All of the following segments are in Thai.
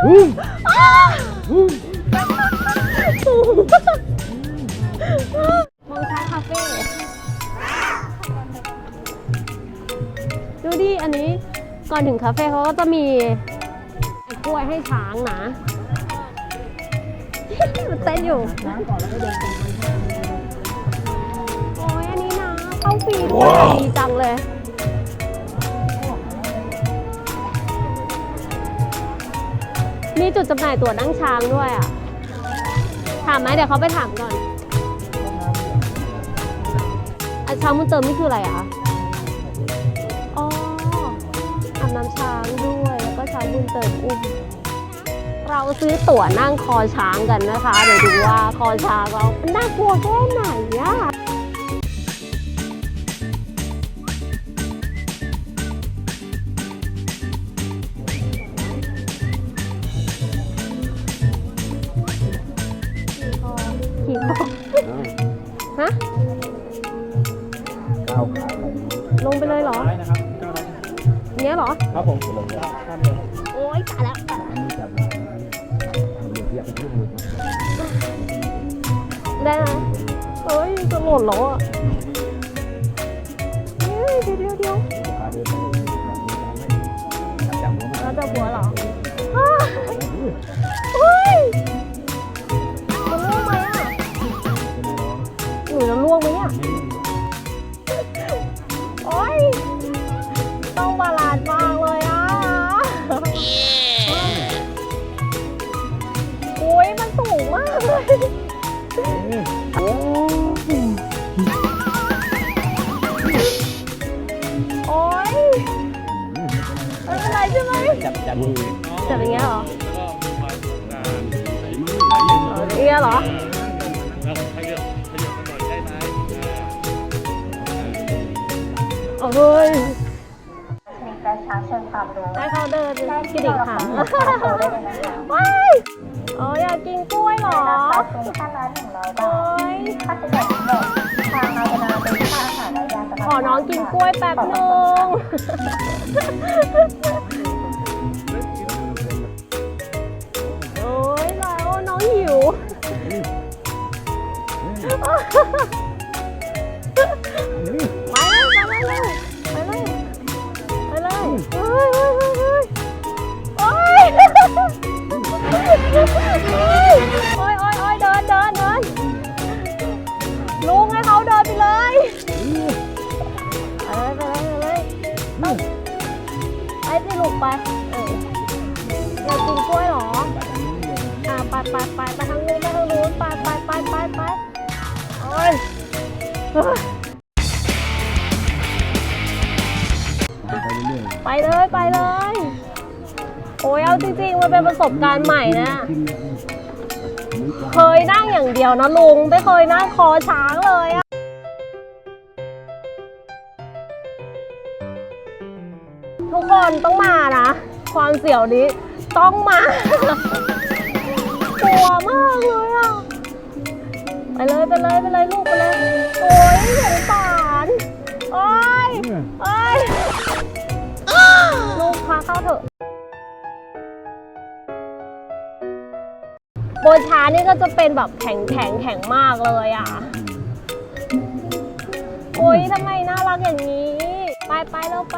สูงมองช้างคาเฟ่ดูดิ อันนี้ก่อนถึงคาเฟ่เขาก็จะมีกล้วยให้ช้างนะ มันเต้นอยู่ โอ้ยอันนี้นะเข้าฟรีด้วยดีจังเลย มีจุดจำหน่ายตั๋วนั่งช้างด้วยอะ ถามไหมเดี๋ยวเขาไปถามก่อนอะช้างมุนเติมนี่คืออะไรอะคะอ๋ออาบน้ำช้างด้วย แล้วก็ช้างมุนเติมอุ้ม เราซื้อตั๋วนั่งคอช้างกันนะคะ เดี๋ยวดูว่าคอช้างเรามันน่ากลัวแค่ไหนอะ ลงได้ข้ามเลยโอ๊ยตายแล้วอันนี้จับมาเดี๋ยวเทียบไปที่งมือได้ไหมเฮ้ยจะหล่นแล้วอะเฮ้ยเดี๋ยวเดี๋ยวเดี๋ยวขาเดินไปจับหัวมาเราจะหัวเหรอเฮ้ยมันล่วงไหมอะหนูจะล่วงไหมอะโใช่ไหมจับจับมือจับอย่างเงี้ยเหรออย่างเงี้ยเหรอโอ้ยมีกระเช้าเชิญความรู้ให้เขาเดินได้กิที่นอีเรากครั้งความรู้ได้เลยนะว้ายอ๋ออยากกินกล้วยเหรอราคาเป็นค่าละหนึ่งร้อยโอ๊บาทยค่าใช้จ่ายทั้งหมดทางเรานำเป็นค่าอาหารและยาสำหรับขอน้องกินกล้วยแป๊บหนึง ไปเลยไปเลยไปเลยไปเลยเฮ้ยเฮ้ยเฮ้ยเฮ้ยโอ้ยโอ้ยโอ้ยเดินเดินเดินลุงให้เขาเดินไปเลยไปเลยไปเลยไปเลยไปสิลูกไปเอออยากกินกล้วยเหรออ่าไปไปไปไปทางนู้นไปทางนู้นไปไปไปไปไปโอ้ยเฮ้ย ไปเรื่อยไปเลยไปเลย โอ้ยเอาจริงๆ มันเป็นประสบการณ์ใหม่นะ เคยนั่งอย่างเดียวนะลุง ไม่เคยนั่งคอช้างเลยอะทุกคนต้องมานะ ความเสี่ยวนี้ต้องมา กลัวมากเลยอะ ไปเลยไปเลยไปเลยลูกไปเลย โอ้ยสงสารโอ้ยโอ้ยลูกพาเข้าเถอะโบช้านี่ก็จะเป็นแบบแข็งแข็งแข็งมากเลยอะ โอ้ยทำไมน่ารักอย่างนี้ ไปไปแล้วไป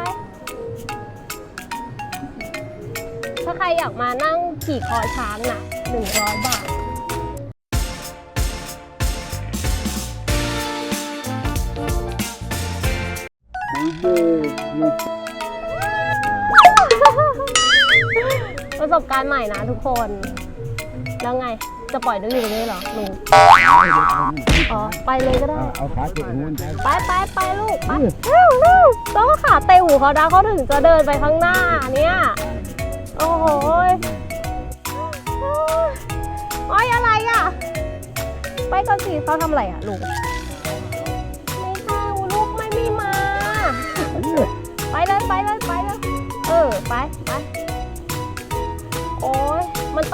ถ้าใครอยากมานั่งขี่คอช้างนะหนึ่งร้อยบาท ประสบการณ์ใหม่นะทุกคน แล้วไง จะปล่อยดูอยู่ตรงนี้เหรอลุงอ๋อ ไปเลยก็ได้ เอาขาเก็บหูมันไปไปไปไปลูก ไปเร็วเร็วต้องขาเตะหูเขานะเขาถึงจะเดินไปข้างหน้าเนี่ย โอ้โหยโอ้ยอะไรอะ ไปกันสิเขาทำอะไรอะลูก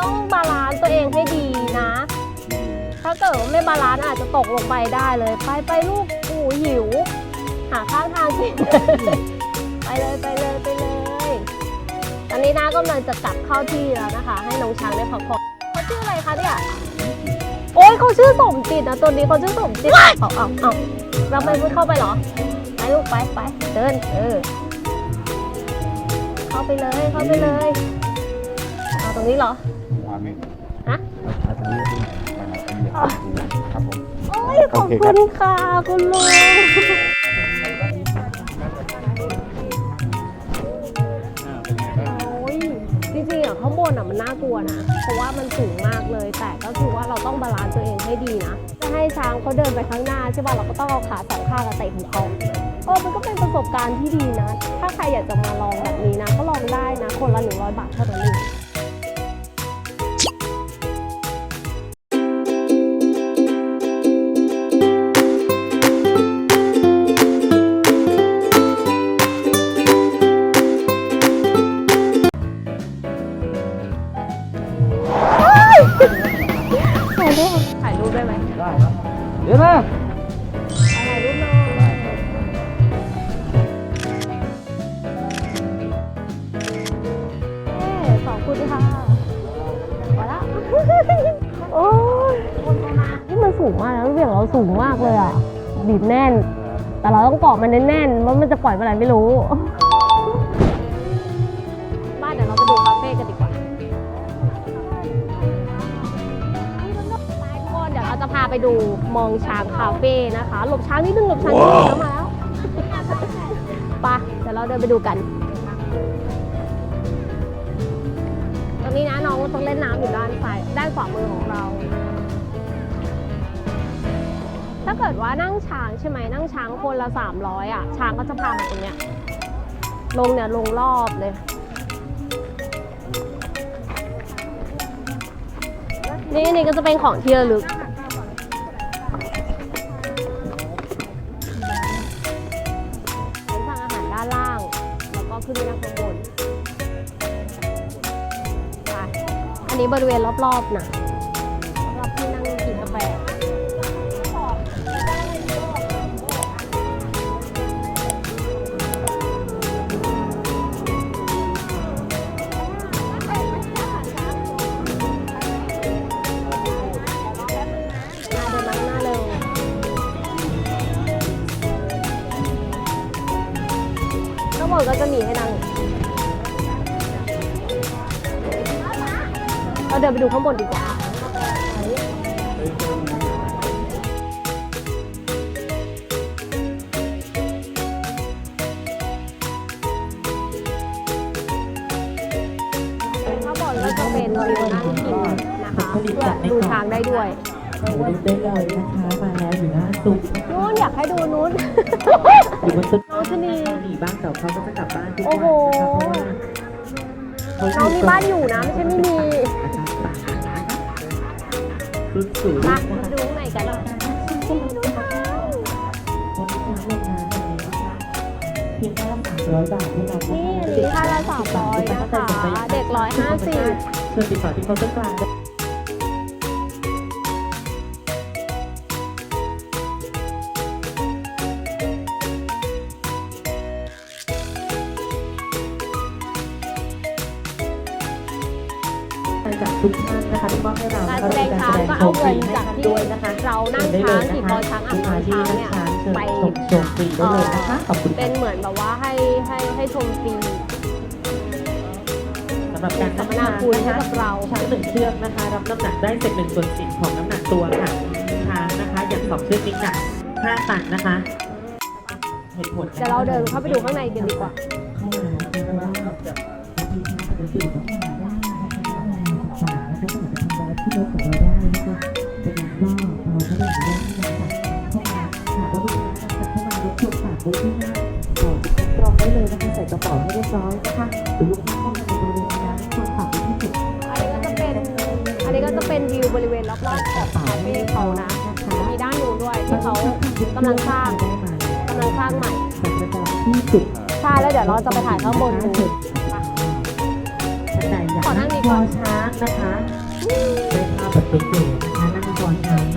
ต้องบาลานซ์ตัวเองให้ดีนะ ถ้าเกิดว่าไม่บาลานซ์อาจจะตกลงไปได้เลย ไปไปลูกอูหิว หาข้างทางกิน ไปเลยไปเลยไปเลยอันอนนี้น้ากำลังจะกลับเข้าที่แล้วนะคะ ให้น้องช้างได้พักผ่อนเขาชื่ออะไรคะเนี่ย โอ้ยเขาชื่อสมจิตนะตัวนี้เขาชื่อสมจิตเอาเอาเอาเราไม่ไม่เข้าไปเหรอ ไปลูกไปไปเดินเออ เข้าไปเลยเข้าไปเลยเอาตรงนี้เหรอความเองฮะเอาตรงนี้ขึ้นนะครับเป็นเหยียบดูครับผมโอ้ยขอบคุณค่ะคุณลุงอ่าเป็นไงบ้างโอ้ยจริงๆอะข้างบนอะมันน่ากลัวนะ เพราะว่ามันสูงมากเลย แต่ก็คือว่าเราต้องบาลานซ์ตัวเองให้ดีนะ จะให้ช้างเขาเดินไปข้างหน้าใช่ป่ะเราก็ต้องเอาขาสองข้างอะเตะหูเขาเออมันก็เป็นประสบการณ์ที่ดีนะ ถ้าใครอยากจะมาลองแบบนี้นะ ก็ลองได้นะ คนละหนึ่งร้อยบาทเท่านั้นเอง ถ่ายรูปได้ไหมได้ครับเดี๋ยวนะถ่ายรูปหน่อยเอ๊ขอบคุณค่ะมาละโอ้ยนี่มันสูงมากนะเบี่ยงเราสูงมากเลยอะบีบแน่น แต่เราต้องเกาะมันแน่นๆว่ามันจะปล่อยเมื่อไหร่ไม่รู้ พาไปดูมองช้างคาเฟ่นะคะ หลบช้างนิดนึงหลบช้างนิดนึงแล้วมาแล้วไปะเดี๋ยวเราเดินไปดูกัน ตรงนี้นะน้องต้องเล่นน้ำอยู่ด้านซ้ายด้านขวามือของเรา ถ้าเกิดว่านั่งช้างใช่ไหมนั่งช้างคนละ300อะช้างก็จะพามาตรงเนี้ยลงเนี่ยลงรอบเลยนี่นี่ก็จะเป็นของที่ระลึก บริเวณรอบๆนะ ไปดูข้างบนดีกว่าข้างบนก็จะเป็นวิวนั่งกินนะคะเพื่อดูช้างได้ด้วยดูได้เลยนะคะมาแล้วอยู่หน้าซุปนู้นอยากให้ดูนู้นอยู่บนต้นน้องชะนีหนีบ้านเก่าเขาก็จะกลับบ้านทุกโอ้วันโหนะคะเพราะว่าน้องมีบ้านอยู่นะไม่ใช่ไม่มี รุ่นสูงมานะคะดูข้างในกันวันนี้ช้างลงน้ำแบบนี้นะคะเพียงแค่ละสามร้อยบาทเท่านั้นนี่อันนี้ค่าละสามร้อยนะคะ เด็กร้อยห้าสิบเชิญติดต่อที่เคาน์เตอร์กลาง นะคะก็ให้เราการแสดงช้างก็เอาเงินจากที่ด้วยนะคะเรานั่งช้างขี่คอช้างอาบน้ำช้างเนี่ยไปชมชมฟรีได้เลยนะคะขอบคุณเป็นเหมือนแบบว่าให้ให้ให้ชมฟรีสำหรับการสัมงมนาช้าคุณนะให้คะกับเราช้างหนึ่งเชือกนะคะรับน้ำหนักได้เศษหนึ่งส่วนสิบของน้ำหนักตัวค่ะช้างนะคะอย่างสองเชือกนี้หนักห้าตันนะคะเหตุผลนะเราเดินเข้าไปดูข้างในกันดีกว่า เข้ามาเพราะที่ทางานะคะศึกษาแล้วก็สามารถทำร้ายที่รถของเราได้นะคะดังนั้นก็เราก็เลยอนุญานะคะเข้ามาหากว่าลูกค้าจะเข้ามารบกวนฝากไว้ที่หน้าก่อรองได้เลยนะคะใส่กระเป๋าให้เรียบร้อยนะคะหรือลูกค้าเข้ามาในบริเวณนั้นควรฝากไว้ที่จุดอันนี้ก็จะเป็นอันนี้ก็จะเป็นวิวบริเวณรอบๆของคาเฟ่เขานะมีด้านนู้นด้วยที่เขากำลังสร้างกำลังสร้างใหม่ที่จุดใช่แล้วเดี๋ยวเราจะไปถ่ายข้างบนดูท่านใดกขอนั่งดีกว่าอช้างนะคะ เป็นภาพแบบเก๋ๆนะคะนั่งคอช้าง